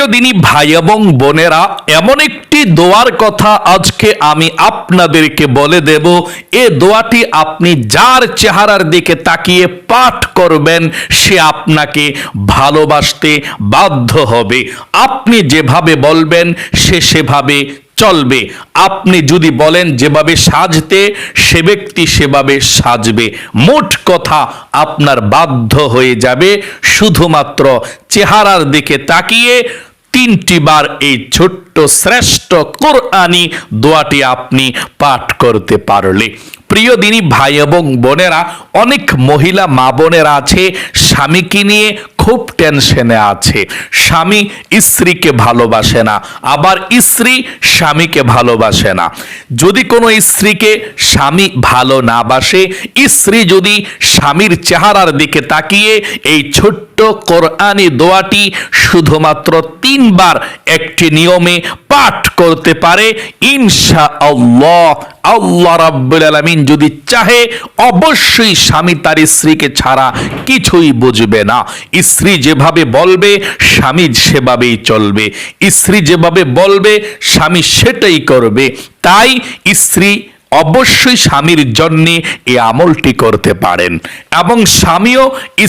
প্রিয় দিনী ভাই এবং বোনেরা, এমন একটি দোয়ার কথা আজকে আমি আপনাদেরকে বলে দেব। এ দোয়াটি আপনি যার চেহারার দিকে তাকিয়ে পাঠ করবেন, সে আপনাকে ভালোবাসতে বাধ্য হবে। আপনি যেভাবে বলবেন, সে সেভাবে চলবে। আপনি যদি বলেন, যেভাবে সাজতে, সে ব্যক্তি সেভাবে সাজবে। মোট কথা আপনার বাধ্য হয়ে যাবে। শুধুমাত্র চেহারার দিকে তাকিয়ে তিনটি বার এই ছোট্ট, শ্রেষ্ঠ কোরআনি দোয়াটি আপনি পাঠ করতে পারলে। প্রিয় দিনী ভাই এবং বোনেরা, অনেক মহিলা মা বোনেরা আছে, স্বামীকে নিয়ে খুব টেনশনে আছে। স্বামী স্ত্রীকে ভালোবাসে না, আবার স্ত্রী স্বামীকে ভালোবাসে না। যদি কোনো স্ত্রীকে স্বামী ভালো না বাসে, স্ত্রী যদি স্বামীর চেহারার দিকে তাকিয়ে, এই ছোট্ট কোরআনি দোয়াটি শুধুমাত্র তিনবার একটি নিয়মে পাঠ করতে পারে ইনশা আল্লাহ আল্লাহ রাব্বুল যদি চাহে, অবশ্যই স্বামী তার স্ত্রীকে ছাড়া কিছুই বুঝবে না। স্ত্রী যেভাবে বলবে, স্বামী সেভাবেই চলবে। স্ত্রী যেভাবে বলবে, স্বামী সেটাই করবে। তাই স্ত্রী অবশ্যই স্বামীর জন্যে এই আমলটি করতে পারেন এবং স্বামীও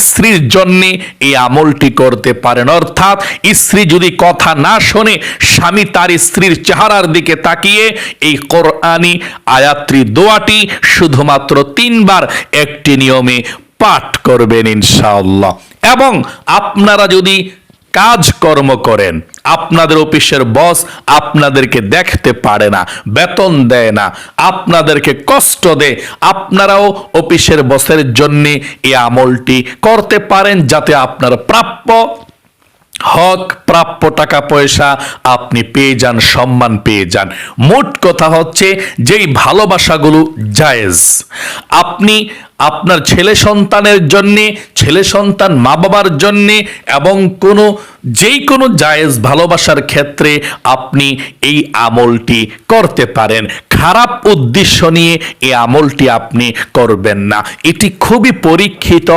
স্ত্রীর জন্যে এই আমলটি করতে পারেন। অর্থাৎ স্ত্রী যদি কথা না শোনে, স্বামী তার স্ত্রীর চেহারার দিকে তাকিয়ে এই কোরআনি আয়াত্রী দোয়াটি শুধুমাত্র তিনবার একটি নিয়মে পাঠ করবেন ইনশাআল্লাহ। এবং আপনারা যদি কাজকর্ম করেন, আপনাদের অফিসের বস আপনাদেরকে দেখতে পারে না, বেতন দেয় না, আপনাদেরকে কষ্ট দেয়, আপনারাও অফিসের বসের জন্য এই আমলটি করতে পারেন যাতে আপনার প্রাপ্য হক, প্রাপ্য টাকা, পয়সা আপনি পেয়ে যান, সম্মান পেয়ে যান। মোট কথা হচ্ছে, যেই ভালোবাসাগুলো জায়েজ, আপনি আপনার ছেলে সন্তানের জন্যে, ছেলে সন্তান মা বাবার জন্যে এবং কোনো যেই কোনো জায়েজ ভালোবাসার ক্ষেত্রে আপনি এই আমলটি করতে পারেন। খারাপ উদ্দেশ্য নিয়ে এই আমলটি আপনি করবেন না। এটি খুবই পরীক্ষিত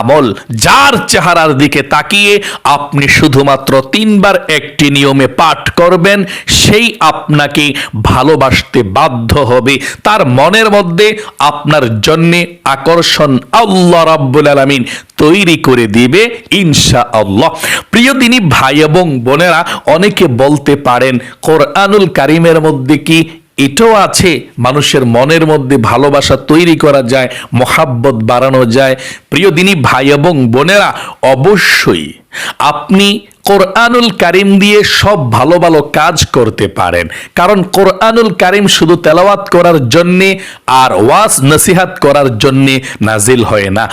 আমল। যার চেহারার দিকে তাকিয়ে আপনি শুধুমাত্র তিনবার একটি নিয়মে পাঠ করবেন, সেই আপনাকে ভালোবাসতে বাধ্য হবে। তার মনের মধ্যে আপনার জন্যে আকর্ষণ আল্লাহ রাব্বুল আলামিন তৈরি করে দিবে ইনশা আল্লাহ প্রিয় দিনী ভাই এবং বোনেরা, অনেকে বলতে পারেন, কোরআনুল কারিমের মধ্যে কি এটাও আছে, মানুষের মনের মধ্যে ভালোবাসা তৈরি করা যায়, মহাব্বত বাড়ানো যায়। প্রিয় দিনী ভাই এবং বোনেরা, অবশ্যই আপনি কোরআনুল কারিম দিয়ে সব ভালো ভালো কাজ করতে পারেন। কারণ কোরআনুল কারিম শুধু তেলাওয়াত করার জন্যে আর ওয়াজ নসিহাত করার জন্যে নাজিল হয় না।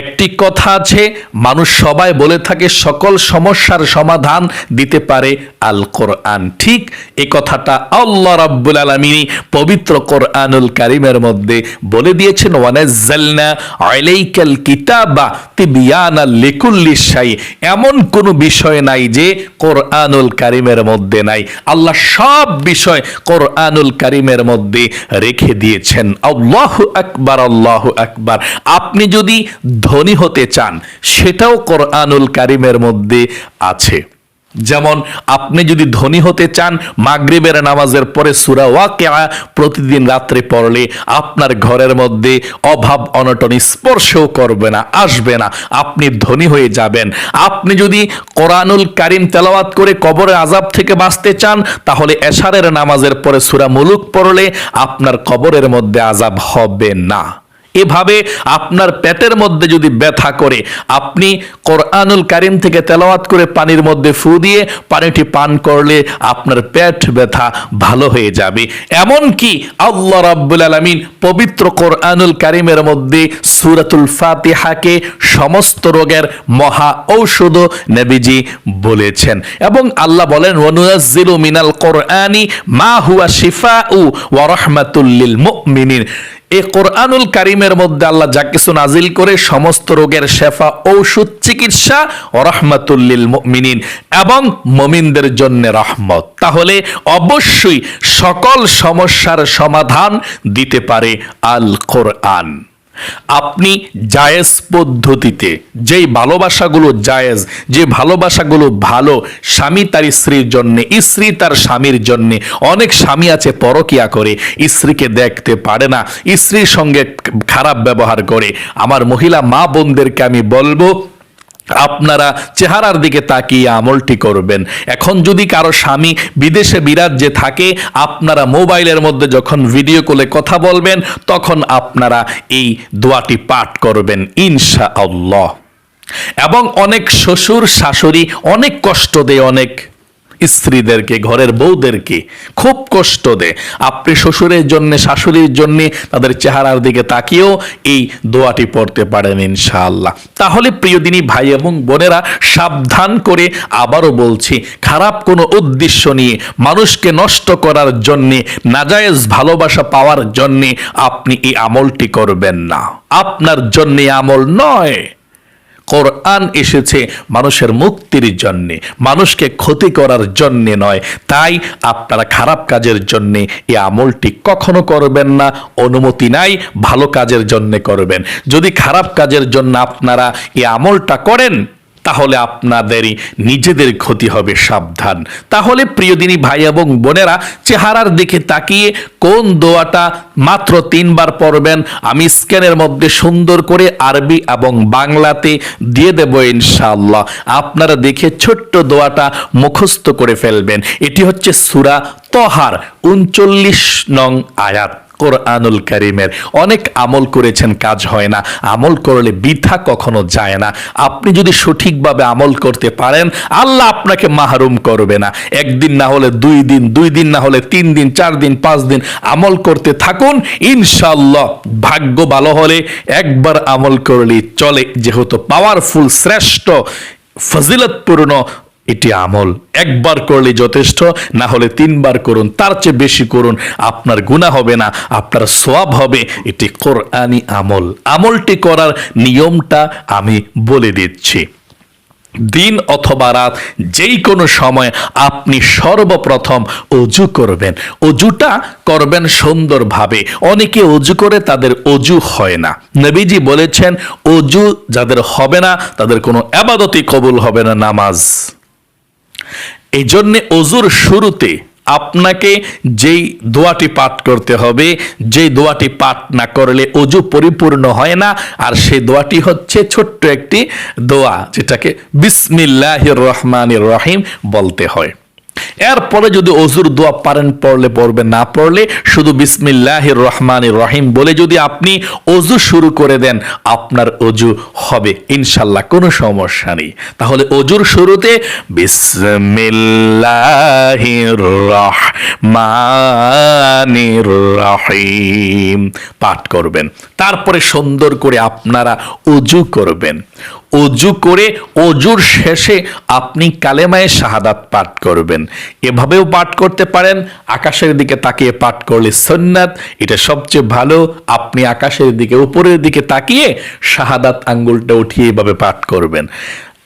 একটি কথা আছে, মানুষ সবাই বলে থাকে, সকল সমস্যার সমাধান দিতে পারে আল কোরআন। ঠিক এ কথাটা আল্লাহ রাব্বুল আলামিনী পবিত্র কোরআনুল কারিমের মধ্যে বলে দিয়েছেন, ওয়ানাজ্জালনা আলাইকাল কিতাবা তিবিয়ানা লিকুল্লি শাই। এমন কোনো বিষয় নাই যে কোরআনুল কারিমের মধ্যে নাই। আল্লাহ সব বিষয় কোরআনুল কারিমের মধ্যে রেখে দিয়েছেন। আল্লাহ আকবার আল্লাহ আকবার। আপনি যদি ধনী হতে চান, সেটাও কোরআনুল কারিমের মধ্যে আছে। যেমন আপনি যদি ধনী হতে চান, মাগরিবের নামাজের পরে সুরা ওয়াকেয়া প্রতিদিন রাত্রে পড়লে আপনার ঘরের মধ্যে অভাব, অনটন স্পর্শও করবে না, আসবে না। আপনি ধনী হয়ে যাবেন। আপনি যদি কোরআনুল কারিম তেলাওয়াত করে কবরের আজাব থেকে বাঁচতে চান, তাহলে এশারের নামাজের পরে সুরা মুলুক পড়লে আপনার কবরের মধ্যে আজাব হবে না। এভাবে আপনার পেটের মধ্যে যদি ব্যথা করে, আপনি কোরআনুল কারিম থেকে তেলাওয়াত করে পানির মধ্যে ফু দিয়ে পানিটি পান করলে আপনার পেট ব্যথা ভালো হয়ে যাবে। এমন কি আল্লাহ রাব্বুল আলামিন পবিত্র কোরআনুল কারিমের মধ্যে সূরাতুল ফাতিহাকে সমস্ত রোগের মহা ঔষধ নবীজি বলেছেন। এবং আল্লাহ বলেন, ওয়ানুনাজ্জিলু মিনাল কোরআনি মা হুয়া শিফাউ ওয়া রাহমাতুল লিল মুমিনিন। এই কোরআনুল কারিমের মধ্যে আল্লাহ যা কিছু নাজিল করে সমস্ত রোগের শেফা, ঔষধ, চিকিৎসা রহমাতুল্লিল মিনিন এবং মমিনদের জন্য রহমত। তাহলে অবশ্যই সকল সমস্যার সমাধান দিতে পারে আল কোরআন আপনি জায়েজ পদ্ধতিতে যেই ভালোবাসাগুলো জায়েজ, যে ভালোবাসাগুলো ভালো স্বামী তার স্ত্রীর জন্যে, স্ত্রী তার স্বামীর জন্যে, অনেক স্বামী আছে পরকিয়া করে, স্ত্রীকে দেখতে পারে না, স্ত্রীর সঙ্গে খারাপ ব্যবহার করে। আমার মহিলা মা বোনদেরকে আমি বলব আপনারা চেহারার দিকে তাকিয়ে আমলটি করবেন। এখন যদি কারও স্বামী বিদেশে বিরাজ যে থাকে, আপনারা মোবাইলের মধ্যে যখন ভিডিও কলে কথা বলবেন, তখন আপনারা এই দোয়াটি পাঠ করবেন ইনশা আল্লাহ এবং অনেক শ্বশুর শাশুড়ি অনেক কষ্ট দেয়, অনেক স্ত্রীদেরকে, ঘরের বউদেরকে খুব কষ্ট দেয়। আপনি শ্বশুরের জন্য, শাশুড়ির জন্য তাদের চেহারার দিকে তাকিয়েও এই দোয়াটি পড়তে পারেন ইনশাআল্লাহ। তাহলে প্রিয়দিনী ভাই এবং বোনেরা, সাবধান করে আবারও বলছি, খারাপ কোনো উদ্দেশ্য নিয়ে, মানুষকে নষ্ট করার জন্যে, নাজায়েজ ভালোবাসা পাওয়ার জন্যে আপনি এই আমলটি করবেন না। আপনার জন্যে আমল নয়। কোরআন এসেছে মানুষের মুক্তির জন্যে, মানুষকে ক্ষতি করার জন্যে নয়। তাই আপনারা খারাপ কাজের জন্যে এই আমলটি কখনো করবেন না, অনুমতি নাই, ভালো কাজের জন্যে করবেন। যদি খারাপ কাজের জন্য আপনারা এই আমলটা করেন তাহলে আপনাদেরই নিজেদের ক্ষতি হবে সাবধান। তাহলে প্রিয়দিনী ভাই এবং বোনেরা চেহারার দিকে তাকিয়ে কোন দোয়াটা মাত্র তিনবার পড়বেন, আমি স্ক্যানের মধ্যে সুন্দর করে আরবি এবং বাংলাতে দিয়ে দেব ইনশাআল্লাহ। আপনারা দেখে ছোট্ট দোয়াটা মুখস্থ করে ফেলবেন। এটি হচ্ছে সুরা তহার, উনচল্লিশ নং আয়াত। কোরআনুল করিমের। অনেক আমল করেছেন, কাজ হয় না। আমল করলে বৃথা কখনো যায় না। আপনি যদি সঠিকভাবে আমল করতে পারেন, আল্লাহ আপনাকে মাহরুম করবে না। একদিন না হলে দুই দিন দুই দিন না হলে তিন দিন, চার দিন, পাঁচ দিন আমল করতে থাকুন ইনশাল্লাহ ভাগ্য ভালো হলে একবার আমল করলে চলে। যেহেতু পাওয়ারফুল শ্রেষ্ঠ, ফজিলতপূর্ণ এটি আমল। একবার করলে যথেষ্ট, না হলে তিনবার করুন, তার চেয়ে বেশি করুন, আপনার গুণা হবে না, আপনার সোয়াব হবে। এটি কোরআনি আমল। আমলটি করার নিয়মটা আমি বলে দিচ্ছি। দিন অথবা রাত, যেই কোনো সময় আপনি সর্বপ্রথম অজু করবেন। অজুটা করবেন সুন্দরভাবে। অনেকে অজু করে তাদের অজু হয় না। নবীজি বলেছেন, অজু যাদের হবে না, তাদের কোনো আবাদতই কবুল হবে না, নামাজ। এই জন্যে অজুর শুরুতে আপনাকে যেই দোয়াটি পাঠ করতে হবে, যেই দোয়াটি পাঠ না করলে অজু পরিপূর্ণ হয় না, আর সেই দোয়াটি হচ্ছে ছোট্ট একটি দোয়া, যেটাকে বিসমিল্লাহ রহমানের রহিম বলতে হয়। এরপরে যদি অজুর দোয়া পারেন, পড়লে পড়বে না পড়লে শুধু বিসমিল্লাহির রহমান রহিম বলে যদি আপনি অজু শুরু করে দেন, আপনার অজু হবে, ইনশাল্লাহ, কোনো সমস্যা নেই। তাহলে অজুর শুরুতে বিসমিল্লাহির রহমানির রহিম পাঠ করবেন। তারপরে সুন্দর করে আপনারা অজু করবেন। অজু করে অজুর শেষে আপনি কালেমায় শাহাদাত পাঠ করবেন। এভাবেও পাঠ করতে পারেন। আকাশের দিকে তাকিয়ে পাঠ করলে সন্ন্যাত এটা সবচেয়ে ভালো। আপনি আকাশের দিকে, উপরের দিকে তাকিয়ে শাহাদাত আঙ্গুলটা উঠিয়ে এভাবে পাঠ করবেন।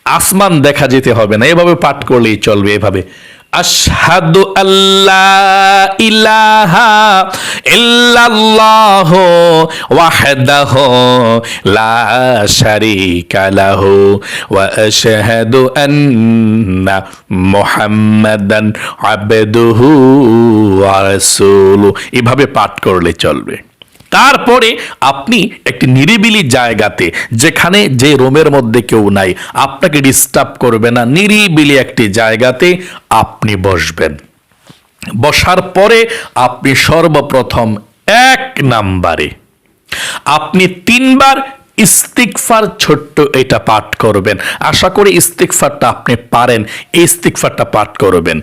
আসমান দেখা যেতে হবে না। এভাবে পাঠ করলেই চলবে, এভাবে। আশহাদু আল্লাহ ইলাহা ইল্লাল্লাহ ওয়াহদাহু লা শারীকা লাহু ওয়া আশহাদু আন্না মুহাম্মাদান আবদুহু ওয়া রাসূলুহু। এভাবে পাঠ করলে চলবে। তারপরে আপনি একটি নিরিবিলি জায়গাতে, যেখানে যে রোমের মধ্যে কেউ নাই, আপনাকে ডিস্টার্ব করবে না, নিরিবিলি একটি জায়গাতে আপনি বসবেন। বসার পরে আপনি সর্বপ্রথম এক নাম্বারে। আপনি তিনবার ইস্তিকফার ছোট্ট এটা পাঠ করবেন। আশা করি ইস্তিকফারটা আপনি পারেন, এই ইস্তিকফারটা পাঠ করবেন।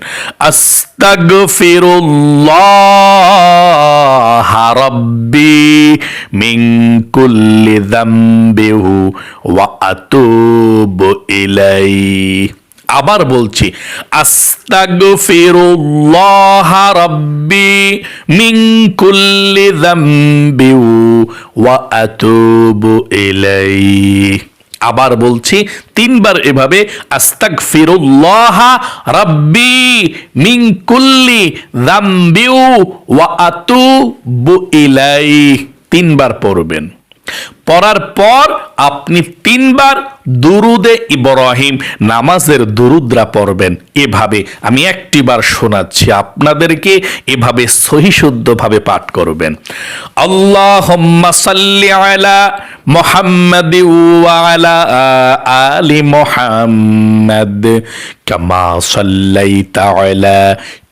আস্তাগফিরুল্লাহ রাব্বি মিন কুল্লি যামবিহু ওয়া আতুবু ইলাইহি। আবার বলছি কুল্লি ওয়া আবার বলছি, তিনবার এভাবে আস্তাক আস্তাগফিরুল্লাহ রাব্বি মিন কুল্লি যামবি ওয়া আতুবু ইলাইহি। তিনবার পড়বেন। পড়ার পর আপনি তিনবার দুরুদে ইব্রাহিম, নামাজের দুরুদ্রা পড়বেন। এভাবে আমি একটিবার শোনাচ্ছি, আপনাদেরকে এভাবে সহিশুদ্ধভাবে পাঠ করবেন। আল্লাহ আলা মোহাম্মদ কামা সাল্লাইতা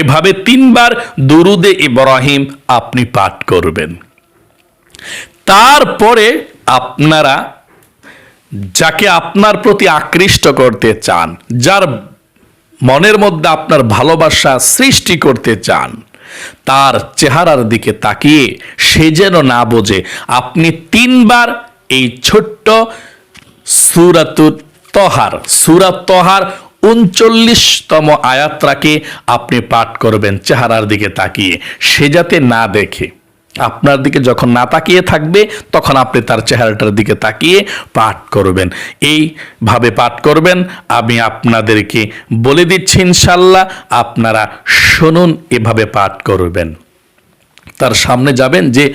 এভাবে তিনবার দুরুদে ইব্রাহিম আপনি পাঠ করবেন। তারপরে আপনারা যাকে আপনার প্রতি আকৃষ্ট করতে চান, যার মনের মধ্যে আপনার ভালোবাসা সৃষ্টি করতে চান, তার চেহারার দিকে তাকিয়ে সে যেন না বোঝে, আপনি তিনবার এই ছোট্ট সুরাতুত তহার, সুরাত তহার উনচল্লিশতম আয়াত্রাকে আপনি পাঠ করবেন চেহারার দিকে তাকিয়ে। সে যাতে না দেখে। আপনার দিকে যখন না তাকিয়ে থাকবে, তখন আপনি তার চেহারাটার দিকে তাকিয়ে পাঠ করবেন। এইভাবে পাঠ করবেন, আমি আপনাদেরকে বলে দিচ্ছি ইনশাল্লাহ আপনারা শুনুন, এভাবে পাঠ করবেন। তার সামনে যাবেন যে,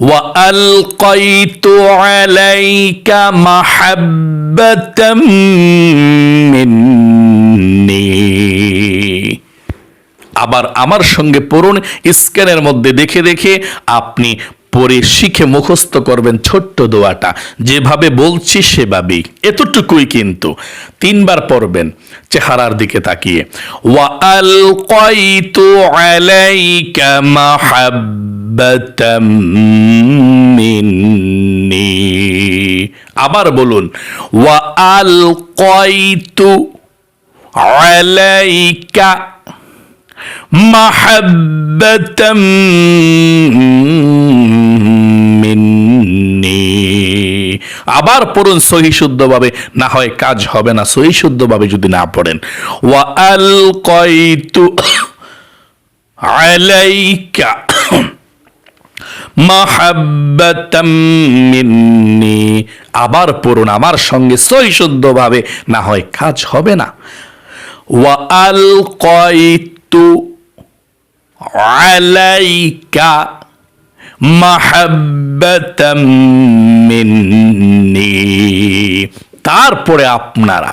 ওয়া আলকাইতু আলাইকা মাহাব্বাতাম আবার আমার সঙ্গে পড়ুন স্ক্যানের মধ্যে দেখে দেখে আপনি পরে শিখে মুখস্থ করবেন ছোট্ট দোয়াটা। যেভাবে বলছি সেভাবেই। এতটুকুই কিন্তু। তিনবার পড়বেন, চেহারার দিকে তাকিয়ে। ওয়া আলকাইতু আলাইকা মাহাব্বাতাম মিন্নি। আবার বলুন, ওয়া আলকাইতু আলাইকা محبة মিন্নি আবার পড়ুন সহি শুদ্ধভাবে না হয় কাজ হবে না সহি শুদ্ধভাবে যদি না পড়েন ওয়া আল কয়তু আলাইকা মাহাব্বাতাম মিন্নি আবার পড়ুন আমার সঙ্গে সহি শুদ্ধভাবে না হয় কাজ হবে না ওয়া আল কয়তু আলাইকা মাহাব্বাতাম মিন্নি। তারপরে আপনারা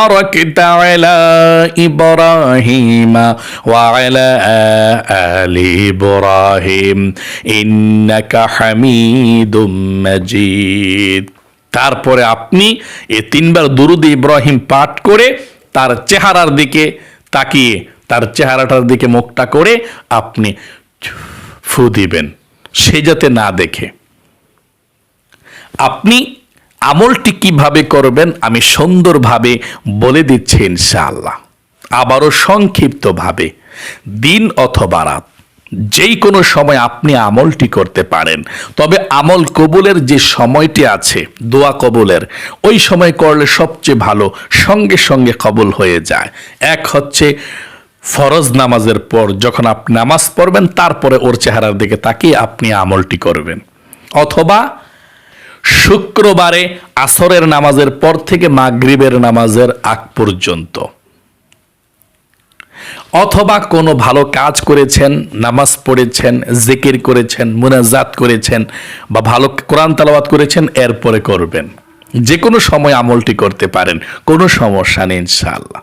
باركت على إبراهيم وعلى آل إبراهيم إنك حميد مجيد তারপরে আপনি এ তিনবার দুরুদ ইব্রাহিম পাঠ করে তার চেহারার দিকে তাকিয়ে তার চেহারাটার দিকে মুখটা করে আপনি ফু দিবেন সে যাতে না দেখে আপনি আমলটি কীভাবে করবেন আমি সুন্দরভাবে বলে দিচ্ছি ইনশাআল্লাহ। আবারও সংক্ষিপ্তভাবে, দিন অথবা রাত যেই কোনো সময় আপনি আমলটি করতে পারেন। তবে আমল কবুলের যে সময়টি আছে, দোয়া কবুলের, ওই সময় করলে সবচেয়ে ভালো সঙ্গে সঙ্গে কবুল হয়ে যায়। এক হচ্ছে ফরজ নামাজের পর যখন আপনি নামাজ পড়বেন, তারপরে ওর চেহারার দিকে তাকিয়ে আপনি আমলটি করবেন। অথবা শুক্রবারে আসরের নামাজের পর থেকে মাগরিবের নামাজের আগ পর্যন্ত। অথবা কোনো ভালো কাজ করেছেন, নামাজ পড়েছেন, জিকির করেছেন, মুনাজাত করেছেন বা ভালো কোরআন তালাবাত করেছেন, এরপরে করবেন। যে কোনো সময় আমলটি করতে পারেন, কোনো সমস্যা নেই ইনশাআল্লাহ।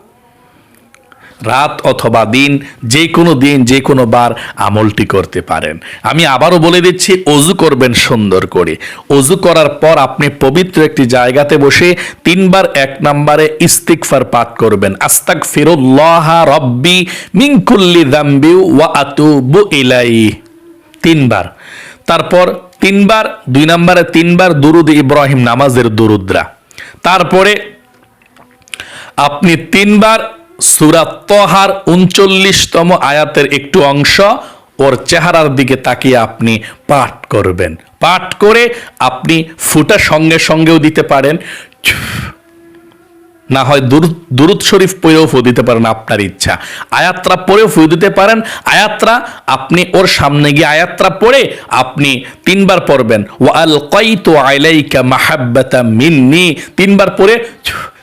রাত অথবা দিন, যে কোনো দিন, যে কোনো বার আমলটি করতে পারেন। আমি আবারও বলে দিচ্ছি, অজু করবেন সুন্দর করে। অজু করার পর আপনি পবিত্র একটি জায়গাতে বসে তিনবার এক নম্বরে ইস্তিকফার পাঠ করবেন। আস্তাক ফিরুল্লাহ রব্বি মিনকুল্লি দাম্বি ওয়া ইলাই তিনবার। তারপর তিনবার, দুই নম্বরে তিনবার দুরুদ ইব্রাহিম নামাজের দুরুদ্রা। তারপরে আপনি তিনবার সুরাত তহার উনচল্লিশতম আয়াতের একটু অংশ, ওর চেহারার দিকে তাকিয়ে আপনি পাঠ করবেন। পাঠ করে আপনি ফুটা সঙ্গে সঙ্গেও দিতে পারেন। না হয় দুরুদ শরীফ পড়েও ফু দিতে পারেন আপনার ইচ্ছা। আয়াত্রা পড়েও ফু দিতে পারেন। আয়াত্রা আপনি ওর সামনে গিয়ে আয়াত্রা পড়ে আপনি তিনবার পড়বেন। ওয়াল কয়তু আলাইকা মাহাব্বাতা মিন্নি। তিনবার পড়ে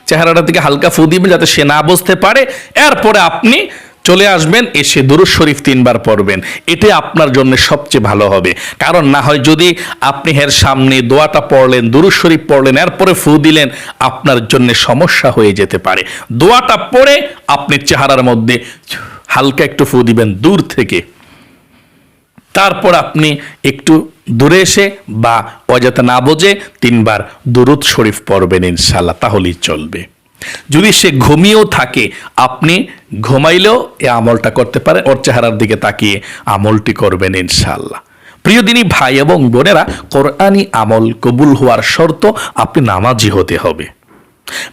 চেহারাটা থেকে হালকা ফু দিবেন যাতে সে না বুঝতে পারে। এরপরে আপনি চলে আসবেন, এসে দুরুদ শরীফ তিনবার পড়বেন। এটাই আপনার জন্য সবচেয়ে ভালো হবে। কারণ না হয় যদি আপনি এর সামনে দোয়াটা পড়লেন, দুরুদ শরীফ পড়লেন, এরপরে ফু দিলেন, আপনার জন্য সমস্যা হয়ে যেতে পারে। দোয়াটা পড়ে আপনি চেহারার মধ্যে হালকা একটু ফু দিবেন, দূর থেকে। তারপর আপনি একটু দূরে এসে বা অযথা না বোঝে তিনবার দুরুদ শরীফ পড়বেন ইনশাল্লাহ তাহলেই চলবে। যদি সে ঘুমিয়েও থাকে, আপনি ঘুমাইলেও এ আমলটা করতে পারে ওর চেহারার দিকে তাকিয়ে আমলটি করবেন ইনশাল্লাহ প্রিয় দিনী ভাই এবং বোনেরা কোরআনি আমল কবুল হওয়ার শর্ত, আপনি নামাজি হতে হবে।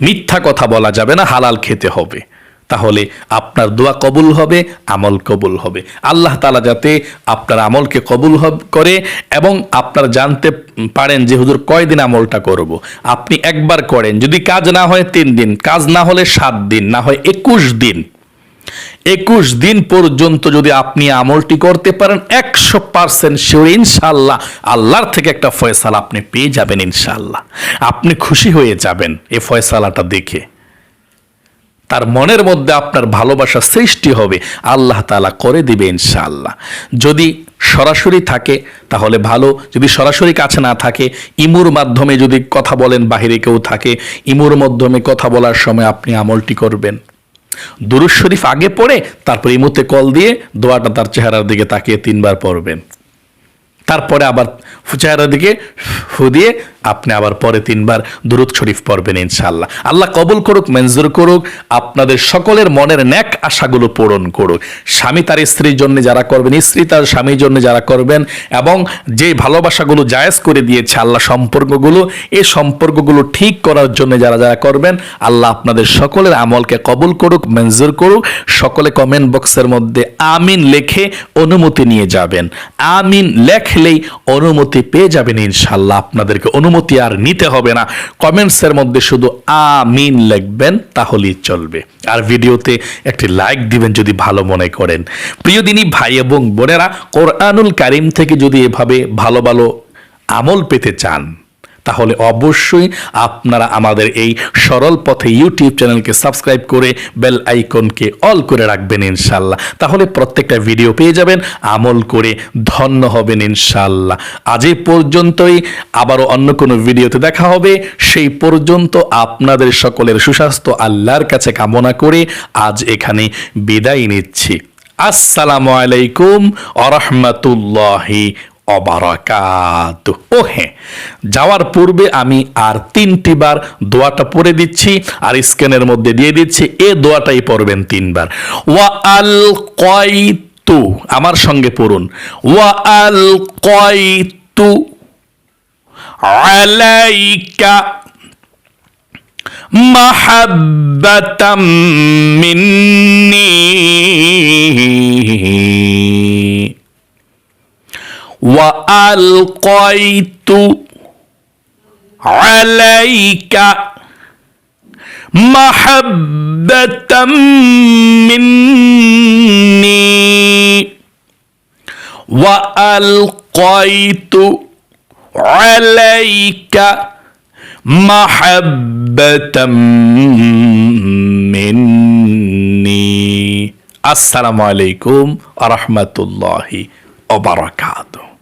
মিথ্যা কথা বলা যাবে না, হালাল খেতে হবে। তাহলে আপনার দোয়া কবুল হবে, আমল কবুল হবে। আল্লাহ তালা যাতে আপনার আমলকে কবুল করে এবং আপনার জানতে পারেন যে, হুজুর, কয়দিন আমলটা করব। আপনি একবার করেন, যদি কাজ না হয় তিন দিন, কাজ না হলে সাত দিন, না হয় একুশ দিন। একুশ দিন পর্যন্ত যদি আপনি আমলটি করতে পারেন, একশো পার্সেন্ট শিওর ইনশাল্লাহ আল্লাহর থেকে একটা ফয়সালা আপনি পেয়ে যাবেন ইনশাল্লাহ আপনি খুশি হয়ে যাবেন এই ফয়সালাটা দেখে। তার মনের মধ্যে আপনার ভালোবাসা সৃষ্টি হবে, আল্লাহ তালা করে দিবে ইনশাআল্লাহ। যদি সরাসরি থাকে, তাহলে ভালো। যদি সরাসরি কাছে না থাকে, ইমুর মাধ্যমে যদি কথা বলেন, বাহিরে কেউ থাকে, ইমুর মাধ্যমে কথা বলার সময় আপনি আমলটি করবেন। দুরুজ শরীফ আগে পড়ে, তারপর ইমুতে কল দিয়ে দোয়াটা তার চেহারার দিকে তাকিয়ে তিনবার পড়বেন। তারপরে আবার চেহারার দিকে ফু দিয়ে আপনি আবার পরে তিনবার দুরুদ শরীফ পড়বেন ইনশাল্লাহ আল্লাহ কবুল করুক, মঞ্জুর করুক, আপনাদের সকলের মনের ন্যাক আশাগুলো পূরণ করুক। স্বামী তার স্ত্রীর জন্য যারা করবেন, স্ত্রী তার স্বামীর জন্য যারা করবেন এবং যে ভালোবাসাগুলো জায়েজ করে দিয়েছে আল্লাহ সম্পর্কগুলো এই সম্পর্কগুলো ঠিক করার জন্য যারা যারা করবেন, আল্লাহ আপনাদের সকলের আমলকে কবুল করুক, মঞ্জুর করুক। সকলে কমেন্ট বক্সের মধ্যে আমিন লেখে অনুমতি নিয়ে যাবেন। আমিন লেখলেই অনুমতি পেয়ে যাবেন ইনশাল্লাহ আপনাদেরকে অনুমতি আর নিতে হবে না। কমেন্টসের মধ্যে শুধু আমিন লিখবেন, তাহলেই চলবে। আর ভিডিওতে একটি লাইক দিবেন যদি ভালো মনে করেন। প্রিয় দিনই ভাই এবং বোনেরা, কোরআনুল কারিম থেকে যদি এভাবে ভালো ভালো আমল পেতে চান তাহলে অবশ্যই আপনারা আমাদের এই সরল পথে ইউটিউব চ্যানেলকে সাবস্ক্রাইব করে বেল আইকনকে অল করে রাখবেন ইনশাল্লাহ। তাহলে প্রত্যেকটা ভিডিও পেয়ে যাবেন, আমল করে ধন্য হবেন ইনশাল্লাহ। আজ এই পর্যন্তই, আবারও অন্য কোনো ভিডিওতে দেখা হবে। সেই পর্যন্ত আপনাদের সকলের সুস্বাস্থ্য, আল্লাহর কাছে কামনা করে আজ এখানে বিদায় নিচ্ছি। আসসালামু আলাইকুম আরহামতুল্লাহি অবারাকাত। ও হ্যাঁ যাওয়ার পূর্বে আমি আর তিনটি বার দোয়াটা পড়ে দিচ্ছি আর স্ক্যানের মধ্যে দিয়ে দিচ্ছি, এ দোয়াটাই পড়বেন তিনবার। ওয়া আল কয়তু, আমার সঙ্গে পড়ুন। ওয়া আল কয়তু, আলাইকা মাহাব্বাতাম মিন وألقيت عليك محبة مني وألقيت عليك محبة مني. السلام عليكم ورحمة الله وبركاته.